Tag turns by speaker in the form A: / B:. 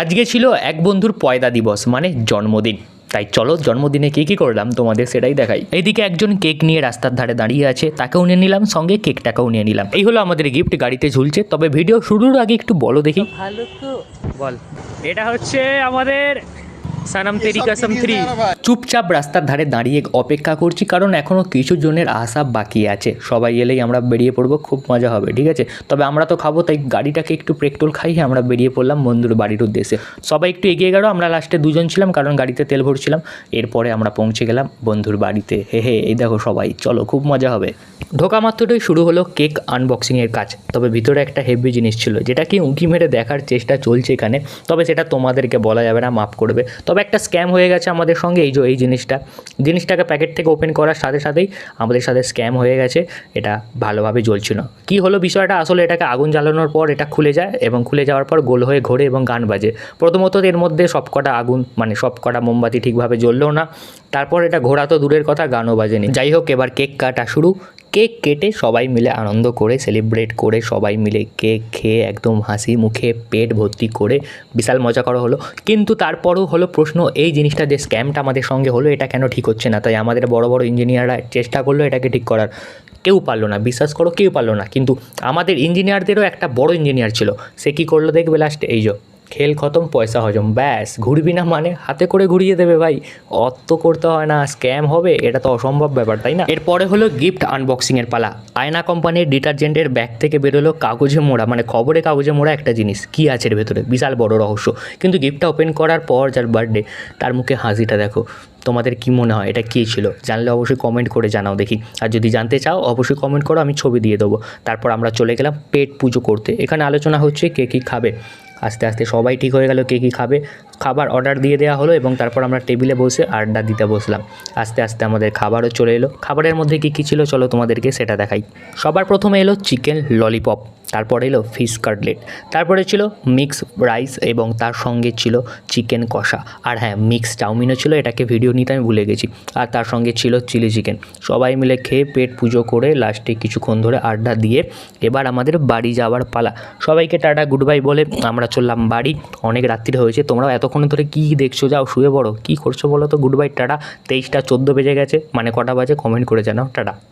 A: আজকে ছিল এক বন্ধুর পয়দা দিবস মানে জন্মদিন। তাই চলো জন্মদিনে কী কী করলাম তোমাদের সেটাই দেখাই। এইদিকে একজন কেক নিয়ে রাস্তার ধারে দাঁড়িয়ে আছে, তাকেও নিয়ে নিলাম, সঙ্গে কেকটাকেও নিয়ে নিলাম। এই হলো আমাদের গিফট গাড়িতে ঝুলছে। তবে ভিডিও শুরুর আগে একটু বলো দেখি।
B: ভালো তো
A: বল। এটা হচ্ছে আমাদের সানাম তেরি কাসম থ্রি। চুপচাপ রাস্তার ধারে দাঁড়িয়ে অপেক্ষা করছি কারণ এখনও কিছু জনের আশা বাকি আছে। সবাই এলেই আমরা বেরিয়ে পড়ব খুব মজা হবে ঠিক আছে? তবে আমরা তো খাব তাই গাড়িটাকে একটু পেট্রোল খাইয়ে আমরা বেরিয়ে পড়লাম বন্ধুর বাড়ির উদ্দেশ্যে। সবাই একটু এগিয়ে গেল আমরা লাস্টে দুজন ছিলাম কারণ গাড়িতে তেল ভরছিলাম। এরপরে আমরা পৌঁছে গেলাম বন্ধুর বাড়িতে। হে হে এই দেখো সবাই চলো খুব মজা হবে। ঢোকা মাত্রটাই শুরু হলো কেক আনবক্সিংয়ের কাজ। তবে ভিতরে একটা হেভি জিনিস ছিল যেটা কি উঁকি মেরে দেখার চেষ্টা চলছে এখানে তবে সেটা তোমাদেরকে বলা যাবে না মাফ করবে। তবে একটা স্ক্যাম হয়ে গেছে আমাদের সঙ্গে, এই যে, এই জিনিসটা। জিনিসটাকে প্যাকেট থেকে ওপেন করার সাথে সাথেই আমাদের সাথে স্ক্যাম হয়ে গেছে। এটা ভালোভাবে জ্বলছিল। কী হলো বিষয়টা? আসলে এটাকে আগুন জ্বালানোর পর এটা খুলে যায় এবং খুলে যাওয়ার পর গোল হয়ে ঘোরে এবং গান বাজে। প্রথমত এর মধ্যে সবকটা আগুন মানে সবকটা মোমবাতি ঠিকভাবে জ্বললেও না। তারপর এটা ঘোরা তো দূরের কথা, গানও বাজেনি। যাই হোক, এবার কেক কাটা শুরু। কেক কেটে সবাই মিলে আনন্দ করে সেলিব্রেট করে সবাই মিলে কেক খেয়ে একদম হাসি মুখে পেট ভর্তি করে বিশাল মজা করা হলো। কিন্তু তারপরও হলো প্রশ্ন, এই জিনিসটা যে স্ক্যামটা আমাদের সঙ্গে হলো, এটা কেন ঠিক হচ্ছে না? তাই আমাদের বড় বড় ইঞ্জিনিয়াররা চেষ্টা করল এটাকে ঠিক করার। কেউ পারল না, বিশ্বাস করো কেউ পারল না। কিন্তু আমাদের ইঞ্জিনিয়ারদেরও একটা বড় ইঞ্জিনিয়ার ছিল, সে কী করল দেখবে লাস্টে এই যো খেল খতম, পয়সা হজম, ব্যাস। ঘুরবি না মানে? হাতে করে ঘুরিয়ে দেবে ভাই। অত করতে হয় না, স্ক্যাম হবে, এটা তো অসম্ভব ব্যাপার, তাই না? এরপরে হলো গিফট আনবক্সিংয়ের পালা। আয়না কোম্পানির ডিটারজেন্টের ব্যাগ থেকে বেরোলো কাগজে মোড়া মানে খবরে কাগজে মোড়া একটা জিনিস। কী আছে এর ভেতরে? বিশাল বড় রহস্য। কিন্তু গিফটটা ওপেন করার পর যার বার্থডে তার মুখে হাসিটা দেখো। তোমাদের কি মনে হয়? এটা কী ছিল? জানলে অবশ্যই কমেন্ট করে জানাও দেখি। আর যদি জানতে চাও, অবশ্যই কমেন্ট করো, আমি ছবি দিয়ে দেবো। তারপর আমরা চলে গেলাম পেট পুজো করতে। এখানে আলোচনা হচ্ছে কে কী খাবে। আস্তে আস্তে সবাই ঠিক হয়ে গেল কে কী খাবে। খাবার অর্ডার দিয়ে দেওয়া হলো এবং তারপর আমরা টেবিলে বসে আড্ডা দিতে বসলাম। আস্তে আস্তে আমাদের খাবারও চলে এলো। খাবারের মধ্যে কী কী ছিল চলো তোমাদেরকে সেটা দেখাই। সবার প্রথমে এলো চিকেন ললিপপ তারপর এলো ফিশ কাটলেট তারপরে ছিল মিক্স রাইস এবং তার সঙ্গে ছিল চিকেন কষা। আর হ্যাঁ মিক্স চাউমিনও ছিল, এটাকে ভিডিও নিতে আমি ভুলে গেছি। আর তার সঙ্গে ছিল চিলি চিকেন সবাই মিলে খেয়ে পেট পুজো করে লাস্টে কিছুক্ষণ ধরে আড্ডা দিয়ে এবার আমাদের বাড়ি যাওয়ার পালা। সবাইকে টাটা গুড বাই বলে আমরা চললাম বাড়ি। অনেক রাত্রি হয়েছে, তোমরাও এতক্ষণ ধরে কী দেখছ? যাও, শুয়ে পড়ো। কী করছ বলো তো? Good bye tata. তেইশটা চোদ্দ বেজে গেছে মানে কটা বাজে? কমেন্ট করে জানাও। টাটা।